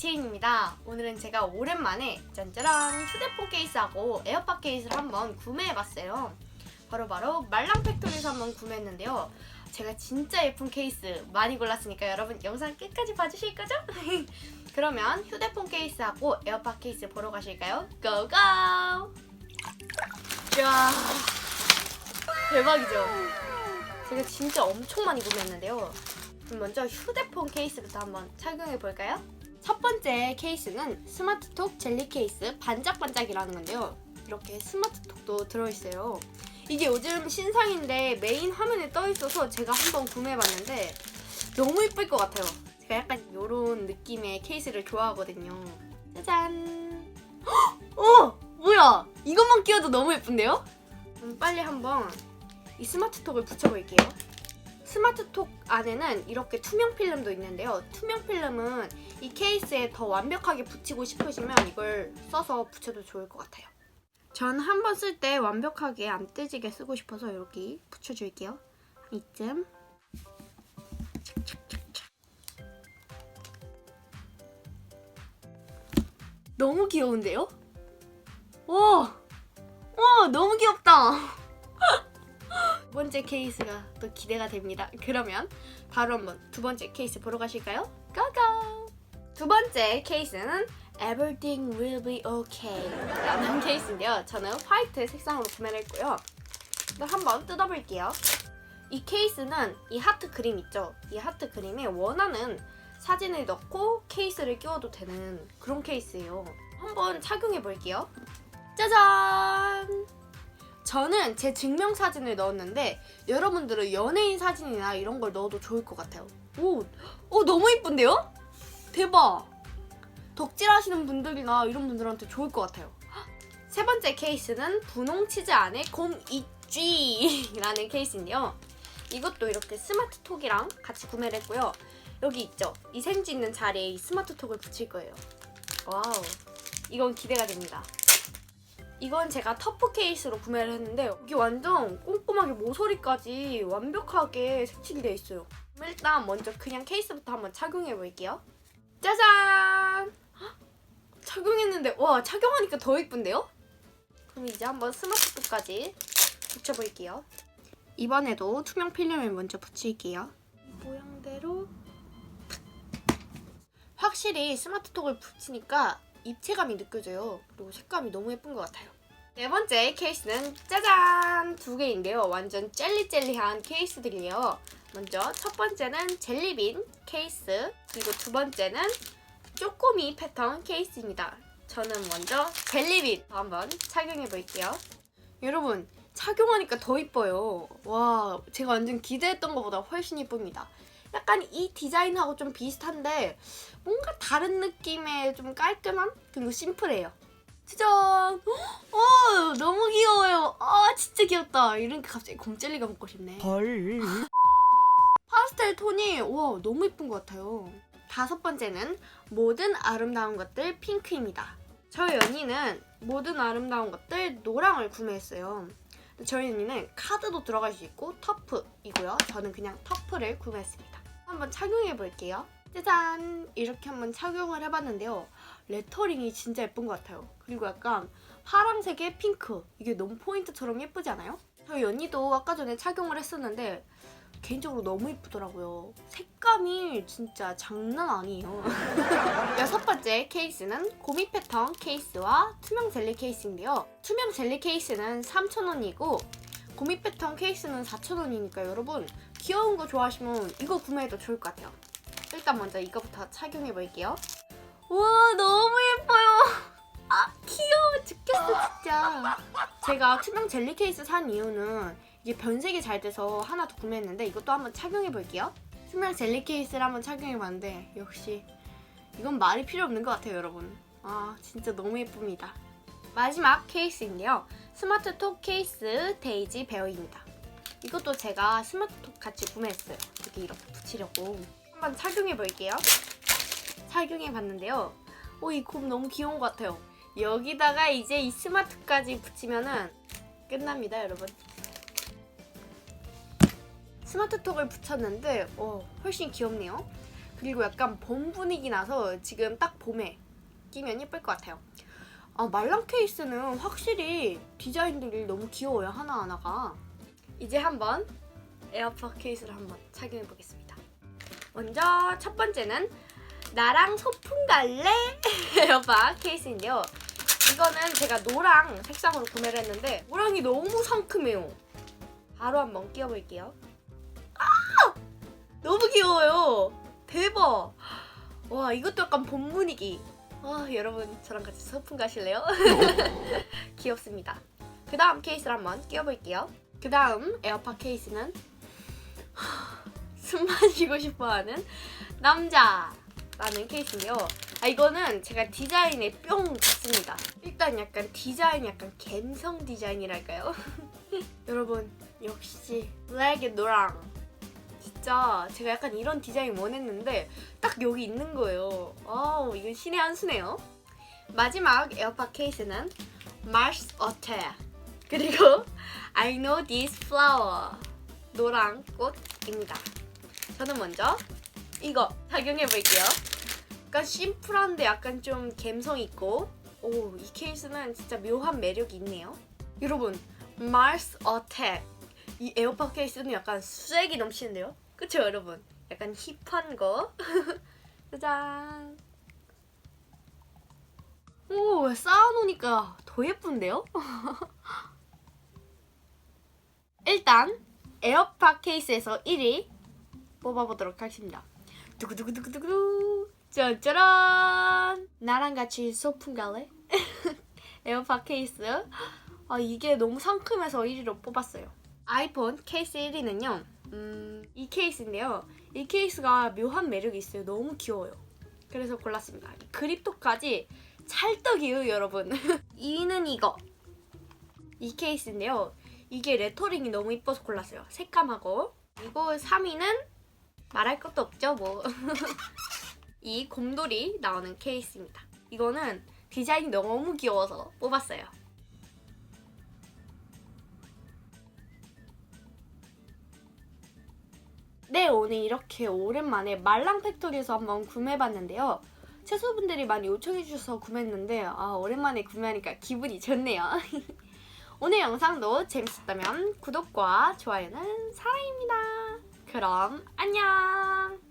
이채인입니다. 오늘은 제가 오랜만에 짠짜란 휴대폰 케이스하고 에어팟 케이스를 한번 구매해봤어요. 바로바로 말랑 팩토리에서 한번 구매했는데요. 제가 진짜 예쁜 케이스 많이 골랐으니까 여러분 영상 끝까지 봐주실 거죠? 그러면 휴대폰 케이스하고 에어팟 케이스 보러 가실까요? 고고! 이야 대박이죠? 제가 진짜 엄청 많이 구매했는데요. 그럼 먼저 휴대폰 케이스부터 한번 착용해 볼까요? 첫 번째 케이스는 스마트톡 젤리 케이스 반짝반짝이라는 건데요. 이렇게 스마트톡도 들어있어요. 이게 요즘 신상인데 메인 화면에 떠 있어서 제가 한번 구매해봤는데 너무 예쁠 것 같아요. 제가 약간 이런 느낌의 케이스를 좋아하거든요. 짜잔! 헉! 어! 뭐야! 이것만 끼워도 너무 예쁜데요? 빨리 한번 이 스마트톡을 붙여볼게요. 스마트톡 안에는 이렇게 투명 필름도 있는데요. 투명 필름은 이 케이스에 더 완벽하게 붙이고 싶으시면 이걸 써서 붙여도 좋을 것 같아요. 전 한 번 쓸 때 완벽하게 안 떼지게 쓰고 싶어서 이렇게 붙여줄게요. 이쯤. 너무 귀여운데요? 와, 와 너무 귀엽다. 두 번째 케이스가 또 기대가 됩니다. 그러면 바로 한번 두 번째 케이스 보러 가실까요? 고고! 두 번째 케이스는 Everything will be okay 라는 케이스인데요. 저는 화이트 색상으로 구매를 했고요. 또 한번 뜯어볼게요. 이 케이스는 이 하트 그림 있죠? 이 하트 그림에 원하는 사진을 넣고 케이스를 끼워도 되는 그런 케이스예요. 한번 착용해 볼게요. 짜잔! 저는 제 증명 사진을 넣었는데 여러분들은 연예인 사진이나 이런 걸 넣어도 좋을 것 같아요. 오, 오 너무 이쁜데요? 대박! 덕질하시는 분들이나 이런 분들한테 좋을 것 같아요. 세 번째 케이스는 분홍 치즈 안에 곰 있쥐라는 케이스인데요. 이것도 이렇게 스마트 톡이랑 같이 구매를 했고요. 여기 있죠? 이 생지 있는 자리에 이 스마트 톡을 붙일 거예요. 와우, 이건 기대가 됩니다. 이건 제가 터프 케이스로 구매를 했는데 이게 완전 꼼꼼하게 모서리까지 완벽하게 색칠이 되어 있어요. 일단 먼저 그냥 케이스부터 한번 착용해 볼게요. 짜잔! 헉, 착용했는데 와 착용하니까 더 예쁜데요? 그럼 이제 한번 스마트폰까지 붙여볼게요. 이번에도 투명 필름을 먼저 붙일게요. 이 모양대로 확실히 스마트톡을 붙이니까 입체감이 느껴져요. 그리고 색감이 너무 예쁜 것 같아요. 네 번째 케이스는 짜잔! 두 개인데요. 완전 젤리젤리한 케이스들이에요. 먼저 첫 번째는 젤리빈 케이스, 그리고 두 번째는 쪼꼬미 패턴 케이스입니다. 저는 먼저 젤리빈 한번 착용해 볼게요. 여러분, 착용하니까 더 이뻐요. 와, 제가 완전 기대했던 것보다 훨씬 이쁩니다. 약간 이 디자인하고 좀 비슷한데 뭔가 다른 느낌의 좀 깔끔함 그리고 심플해요. 짜잔! 어, 너무 귀여워요. 아, 진짜 귀엽다. 이러니까 갑자기 곰젤리가 먹고 싶네. 헐. 파스텔 톤이 와 너무 예쁜 것 같아요. 다섯 번째는 모든 아름다운 것들 핑크입니다. 저희 언니는 모든 아름다운 것들 노랑을 구매했어요. 저희 언니는 카드도 들어갈 수 있고 터프이고요. 저는 그냥 터프를 구매했습니다. 한번 착용해 볼게요. 짜잔! 이렇게 한번 착용을 해봤는데요. 레터링이 진짜 예쁜 것 같아요. 그리고 약간 파란색의 핑크. 이게 너무 포인트처럼 예쁘지 않아요? 저희 언니도 아까 전에 착용을 했었는데 개인적으로 너무 예쁘더라고요. 색감이 진짜 장난 아니에요. 여섯 번째 케이스는 고미 패턴 케이스와 투명 젤리 케이스인데요. 투명 젤리 케이스는 3,000원이고 고미 패턴 케이스는 4,000원이니까 여러분 귀여운 거 좋아하시면 이거 구매해도 좋을 것 같아요. 일단 먼저 이거부터 착용해 볼게요. 와 너무 예뻐요. 아 귀여워 죽겠어 진짜. 제가 투명 젤리 케이스 산 이유는 이게 변색이 잘 돼서 하나 더 구매했는데 이것도 한번 착용해 볼게요. 투명 젤리 케이스를 한번 착용해 봤는데 역시 이건 말이 필요 없는 것 같아요 여러분. 아 진짜 너무 예쁩니다. 마지막 케이스인데요. 스마트톡 케이스 데이지 베어입니다. 이것도 제가 스마트톡 같이 구매했어요. 이렇게 이렇게 붙이려고. 한번 착용해 볼게요. 착용해 봤는데요. 오, 이 곰 너무 귀여운 것 같아요. 여기다가 이제 이 스마트까지 붙이면은 끝납니다, 여러분. 스마트톡을 붙였는데, 어, 훨씬 귀엽네요. 그리고 약간 봄 분위기 나서 지금 딱 봄에 끼면 예쁠 것 같아요. 아, 말랑 케이스는 확실히 디자인들이 너무 귀여워요 하나하나가. 이제 한번 에어팟 케이스를 한번 착용해 보겠습니다. 먼저 첫 번째는 나랑 소풍 갈래 에어팟 케이스인데요. 이거는 제가 노랑 색상으로 구매를 했는데 노랑이 너무 상큼해요. 바로 한번 끼워볼게요. 아! 너무 귀여워요. 대박. 와 이것도 약간 봄 분위기. 와 여러분 저랑 같이 소풍 가실래요? 귀엽습니다. 그 다음 케이스를 한번 끼워볼게요. 그 다음 에어팟 케이스는 숨 마시고 싶어하는 남자라는 케이스인데요. 아 이거는 제가 디자인에 뿅 갔습니다. 일단 약간 디자인 약간 갬성 디자인이랄까요? 여러분 역시 블랙의 노랑 진짜 제가 약간 이런 디자인 원했는데 딱 여기 있는 거예요. 아우 이건 신의 한 수네요. 마지막 에어팟 케이스는 Mars Attack 그리고 I Know This Flower 노랑 꽃입니다. 저는 먼저 이거 착용해 볼게요. 약간 심플한데 약간 좀 감성 있고 오 이 케이스는 진짜 묘한 매력이 있네요. 여러분 Mars Attack 이 에어팟 케이스는 약간 수액이 넘치는데요. 그쵸 여러분? 약간 힙한 거. 짜잔. 오 쌓아놓으니까 더 예쁜데요? 일단 에어팟 케이스에서 1위 뽑아보도록 하겠습니다. 두구두구두구두구 짜짜란 나랑 같이 소풍 갈래? 에어팟 케이스 아 이게 너무 상큼해서 1위로 뽑았어요. 아이폰 케이스 1위는요. 음, 이 케이스인데요. 이 케이스가 묘한 매력이 있어요. 너무 귀여워요. 그래서 골랐습니다. 이 그립톡까지 찰떡이에요, 여러분. 2위는 이거. 이 케이스인데요. 이게 레터링이 너무 이뻐서 골랐어요. 색감하고. 그리고 3위는 말할 것도 없죠, 뭐. 이 곰돌이 나오는 케이스입니다. 이거는 디자인이 너무 귀여워서 뽑았어요. 네, 오늘 이렇게 오랜만에 말랑 팩토리에서 한번 구매해봤는데요. 채소분들이 많이 요청해주셔서 구매했는데, 아, 오랜만에 구매하니까 기분이 좋네요. 오늘 영상도 재밌었다면 구독과 좋아요는 사랑입니다. 그럼 안녕!